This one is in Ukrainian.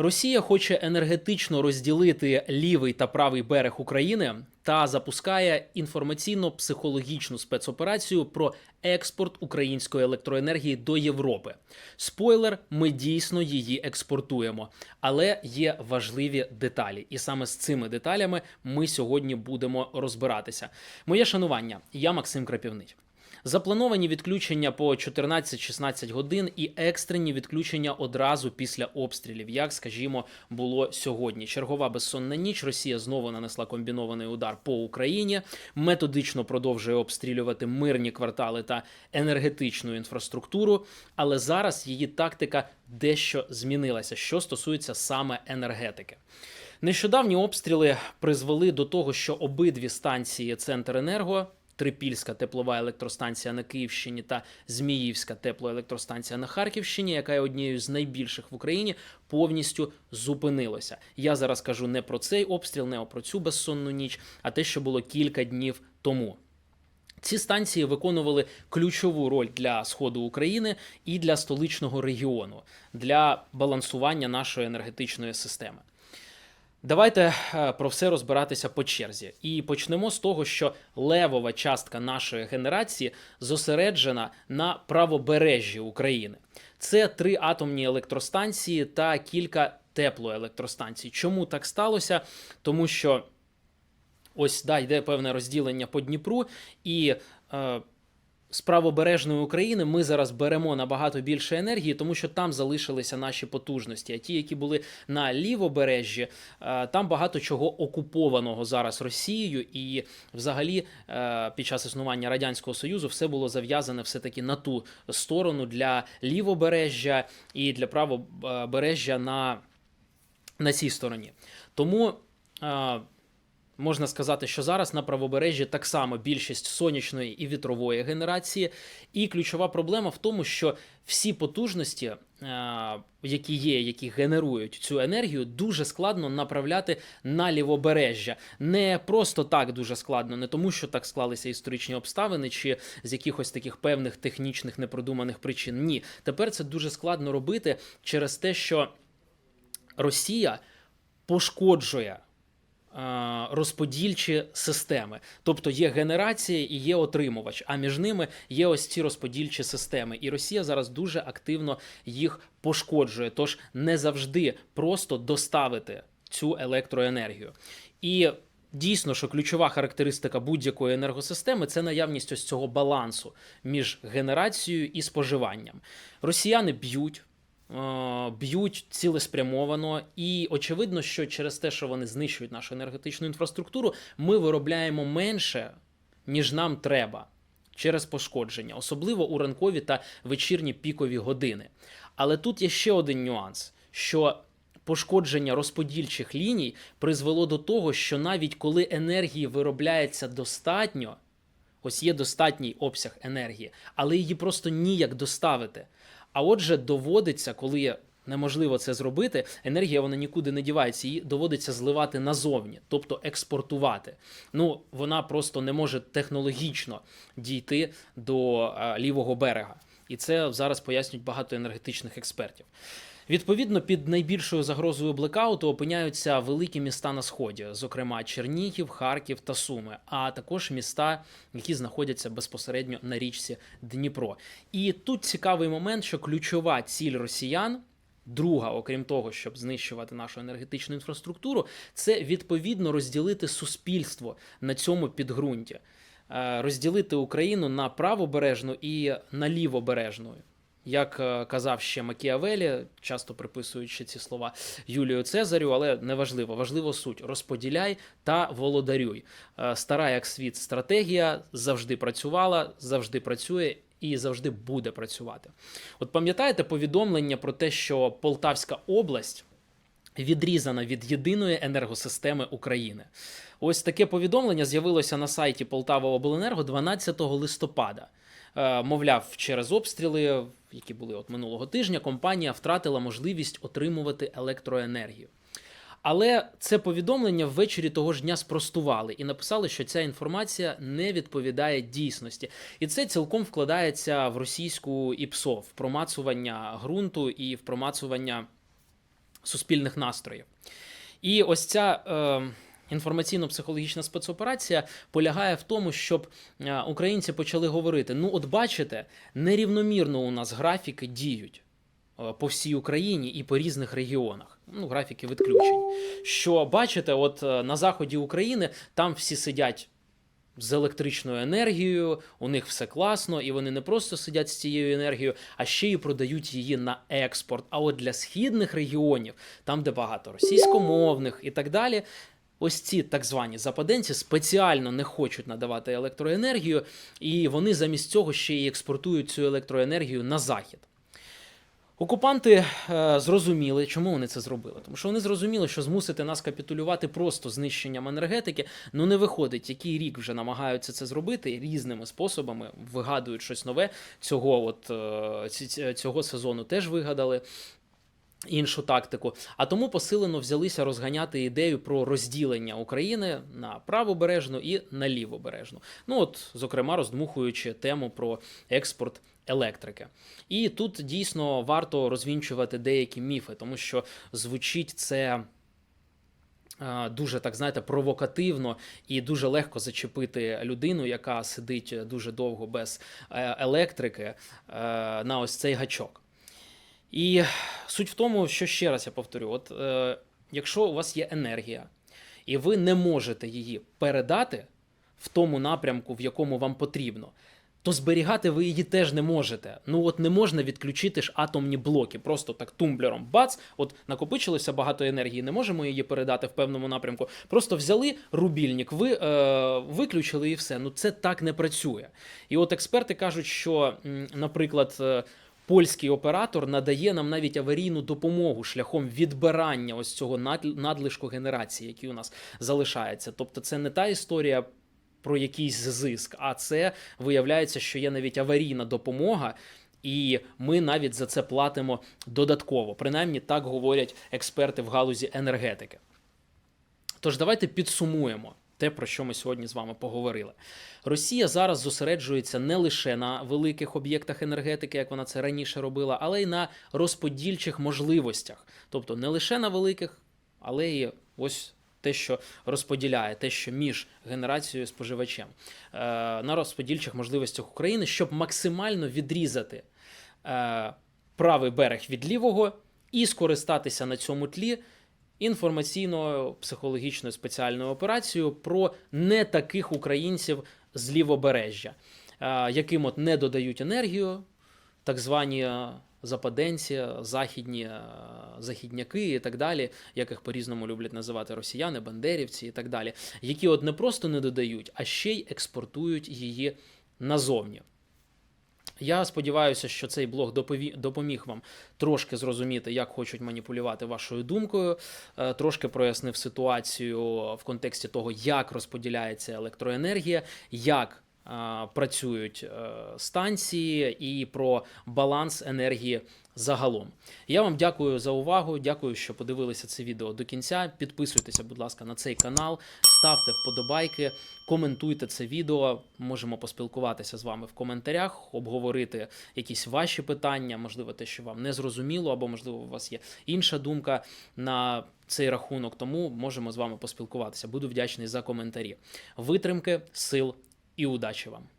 Росія хоче енергетично розділити лівий та правий берег України та запускає інформаційно-психологічну спецоперацію про експорт української електроенергії до Європи. Спойлер, ми дійсно її експортуємо, але є важливі деталі, і саме з цими деталями ми сьогодні будемо розбиратися. Моє шанування, я Максим Крапівний. Заплановані відключення по 14-16 годин і екстрені відключення одразу після обстрілів, як скажімо, було сьогодні. Чергова безсонна ніч. Росія знову нанесла комбінований удар по Україні, методично продовжує обстрілювати мирні квартали та енергетичну інфраструктуру. Але зараз її тактика дещо змінилася, що стосується саме енергетики. Нещодавні обстріли призвели до того, що обидві станції Центренерго Трипільська теплова електростанція на Київщині та Зміївська теплоелектростанція на Харківщині, яка є однією з найбільших в Україні, повністю зупинилася. Я зараз кажу не про цей обстріл, не про цю безсонну ніч, а те, що було кілька днів тому. Ці станції виконували ключову роль для сходу України і для столичного регіону для балансування нашої енергетичної системи. Давайте е, про все розбиратися по черзі. І почнемо з того, що левова частка нашої генерації зосереджена на правобережжі України. Це три атомні електростанції та кілька теплоелектростанцій. Чому так сталося? Тому що ось да, йде певне розділення по Дніпру і. Е, з правобережної України ми зараз беремо набагато більше енергії, тому що там залишилися наші потужності. А ті, які були на лівобережжі, е, там багато чого окупованого зараз Росією, і взагалі е, під час існування радянського союзу все було зав'язане все таки на ту сторону для лівобережжя і для правобережжя на, на цій стороні. Тому. Можна сказати, що зараз на правобережжі так само більшість сонячної і вітрової генерації, і ключова проблема в тому, що всі потужності, е, які є, які генерують цю енергію, дуже складно направляти на лівобережжя. Не просто так дуже складно, не тому, що так склалися історичні обставини, чи з якихось таких певних технічних непродуманих причин. Ні, тепер це дуже складно робити через те, що Росія пошкоджує розподільчі системи. Тобто є генерація і є отримувач, а між ними є ось ці розподільчі системи. І Росія зараз дуже активно їх пошкоджує. Тож не завжди просто доставити цю електроенергію. І Дійсно, що ключова характеристика будь-якої енергосистеми це наявність ось цього балансу між генерацією і споживанням. Росіяни б'ють, е, б'ють цілеспрямовано, і очевидно, що через те, що вони знищують нашу енергетичну інфраструктуру, ми виробляємо менше, ніж нам треба. Через пошкодження, особливо у ранкові та вечірні пікові години. Але тут є ще один нюанс: що пошкодження розподільчих ліній призвело до того, що навіть коли енергії виробляється достатньо, ось є достатній обсяг енергії, але її просто ніяк доставити. А отже, доводиться, коли неможливо це зробити, енергія вона нікуди не дівається, її доводиться зливати назовні, тобто експортувати. Ну, вона просто не може технологічно дійти до е, лівого берега. І це зараз пояснюють багато енергетичних експертів. Відповідно, під найбільшою загрозою блекауту опиняються великі міста на сході, зокрема Чернігів, Харків та Суми, а також міста, які знаходяться безпосередньо на річці Дніпро. І тут цікавий момент, що ключова ціль росіян. Друга, окрім того, щоб знищувати нашу енергетичну інфраструктуру, це відповідно розділити суспільство на цьому підґрунті, Е, розділити Україну на правобережну і на лівобережну. Як е, казав ще Макіавелі, часто приписуючи ці слова Юлію Цезарю, але неважливо, важливо суть: розподіляй та володарюй. Е, Стара як світ стратегія завжди працювала, завжди працює. І завжди буде працювати. От пам'ятаєте повідомлення про те, що Полтавська область відрізана від єдиної енергосистеми України. Ось таке повідомлення з'явилося на сайті Полтава Обленерго 12 листопада. Е, Мовляв, через обстріли, які були от минулого тижня, компанія втратила можливість отримувати електроенергію. Але це повідомлення ввечері того ж дня спростували і написали, що ця інформація не відповідає дійсності, і це цілком вкладається в російську ІПСО, в промацування ґрунту і в промацування суспільних настроїв. І ось ця е, інформаційно-психологічна спецоперація полягає в тому, щоб е, українці почали говорити: ну, от бачите, нерівномірно у нас графіки діють е, по всій Україні і по різних регіонах. Ну, графіки відключень. Що бачите, от е, на заході України там всі сидять. З електричною енергією, у них все класно, і вони не просто сидять з цією енергією, а ще й продають її на експорт. А от для східних регіонів, там, де багато російськомовних і так далі, ось ці так звані западенці спеціально не хочуть надавати електроенергію, і вони замість цього ще й експортують цю електроенергію на захід. Окупанти е, зрозуміли, чому вони це зробили. Тому що вони зрозуміли, що змусити нас капітулювати просто знищенням енергетики ну не виходить. Який рік вже намагаються це зробити різними способами, вигадують щось нове. Цього от е, цього сезону теж вигадали. Іншу тактику, а тому посилено взялися розганяти ідею про розділення України на правобережну і на лівобережну. Ну от, зокрема, роздмухуючи тему про експорт електрики. І тут дійсно варто розвінчувати деякі міфи, тому що звучить це. е, Дуже так знаєте, провокативно і дуже легко зачепити людину, яка сидить дуже довго без е, електрики, е, на ось цей гачок. І суть в тому, що ще раз я повторю: от е, якщо у вас є енергія, і ви не можете її передати в тому напрямку, в якому вам потрібно, то зберігати ви її теж не можете. Ну от не можна відключити ж атомні блоки, просто так тумблером. Бац, от накопичилося багато енергії, не можемо її передати в певному напрямку. Просто взяли рубільник, ви е, виключили і все. Ну це так не працює. І от експерти кажуть, що, наприклад. Польський оператор надає нам навіть аварійну допомогу шляхом відбирання ось цього надлишку генерації, який у нас залишається. Тобто, це не та історія про якийсь зиск, а це виявляється, що є навіть аварійна допомога. І ми навіть за це платимо додатково. Принаймні так говорять експерти в галузі енергетики. Тож давайте підсумуємо те, про що ми сьогодні з вами поговорили. Росія зараз зосереджується не лише на великих об'єктах енергетики, як вона це раніше робила, але й на розподільчих можливостях. Тобто не лише на великих, але й ось. Те, що розподіляє, те, що між генерацією і споживачем е, на розподільчих можливостях України, щоб максимально відрізати е, правий берег від лівого і скористатися на цьому тлі інформаційною психологічною спеціальною операцією про не таких українців з лівобережжя, е, яким от не додають енергію, так звані е, западенці, західні е, західняки і так далі, як їх по-різному люблять називати росіяни, бандерівці і так далі, які от не просто не додають, а ще й експортують її назовні. Я сподіваюся, що цей блог допоміг вам трошки зрозуміти, як хочуть маніпулювати вашою думкою, е, трошки прояснив ситуацію в контексті того, як розподіляється електроенергія, як е, працюють е, станції і про баланс енергії загалом. Я вам дякую за увагу. Дякую, що подивилися це відео до кінця. Підписуйтеся, будь ласка, на цей канал, ставте вподобайки, коментуйте це відео. Можемо поспілкуватися з вами в коментарях, обговорити якісь ваші питання, можливо, те, що вам не зрозуміло, або можливо у вас є інша думка на цей рахунок. Тому можемо з вами поспілкуватися. Буду вдячний за коментарі. Витримки, сил і удачі вам!